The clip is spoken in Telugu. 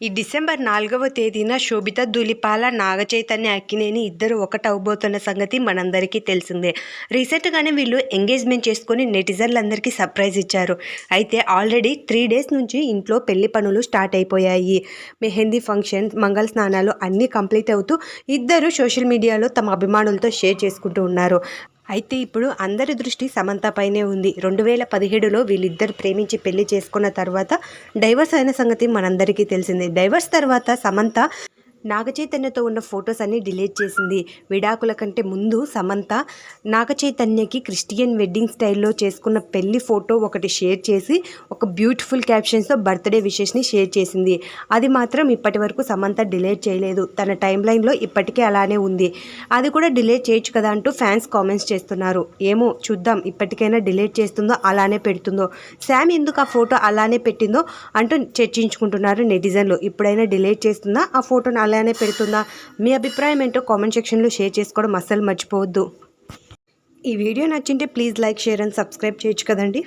ఈ డిసెంబర్ నాలుగవ తేదీన శోభిత ధూళిపాల నాగచైతన్య అక్కినేని ఇద్దరు ఒకటవబోతున్న సంగతి మనందరికీ తెలిసిందే. రీసెంట్గానే వీళ్ళు ఎంగేజ్మెంట్ చేసుకొని నెటిజన్లందరికీ సర్ప్రైజ్ ఇచ్చారు. అయితే ఆల్రెడీ త్రీ డేస్ నుంచి ఇంట్లో పెళ్ళి పనులు స్టార్ట్ అయిపోయాయి. మెహందీ ఫంక్షన్ మంగళ స్నానాలు అన్నీ కంప్లీట్ అవుతూ ఇద్దరు సోషల్ మీడియాలో తమ అభిమానులతో షేర్ చేసుకుంటూ ఉన్నారు. అయితే ఇప్పుడు అందరి దృష్టి సమంత పైనే ఉంది. రెండు వేల పదిహేడులో వీళ్ళిద్దరు ప్రేమించి పెళ్ళి చేసుకున్న తర్వాత డైవర్స్ అయిన సంగతి మనందరికీ తెలిసిందే. డైవర్స్ తర్వాత సమంత నాగచైతన్యతో ఉన్న ఫొటోస్ అన్ని డిలీట్ చేసింది. విడాకుల కంటే ముందు సమంత నాగచైతన్యకి క్రిస్టియన్ వెడ్డింగ్ స్టైల్లో చేసుకున్న పెళ్ళి ఫోటో ఒకటి షేర్ చేసి ఒక బ్యూటిఫుల్ క్యాప్షన్స్తో బర్త్డే విషెస్ని షేర్ చేసింది. అది మాత్రం ఇప్పటి వరకు సమంత డిలీట్ చేయలేదు. తన టైం లైన్లో ఇప్పటికే అలానే ఉంది. అది కూడా డిలీట్ చేయొచ్చు కదా అంటూ ఫ్యాన్స్ కామెంట్స్ చేస్తున్నారు. ఏమో చూద్దాం ఇప్పటికైనా డిలీట్ చేస్తుందో అలానే పెడుతుందో. శామ్ ఎందుకు ఆ ఫోటో అలానే పెట్టిందో అంటూ చర్చించుకుంటున్నారు నెటిజన్లు. ఇప్పుడైనా డిలీట్ చేస్తుందా ఆ ఫోటోని అలానే పెడుతుందా? మీ అభిప్రాయం ఏంటో కామెంట్ సెక్షన్లో షేర్ చేసుకోవడం అస్సలు మర్చిపోవద్దు. ఈ video నచ్చింటే please like share and subscribe చేయొచ్చు కదండి.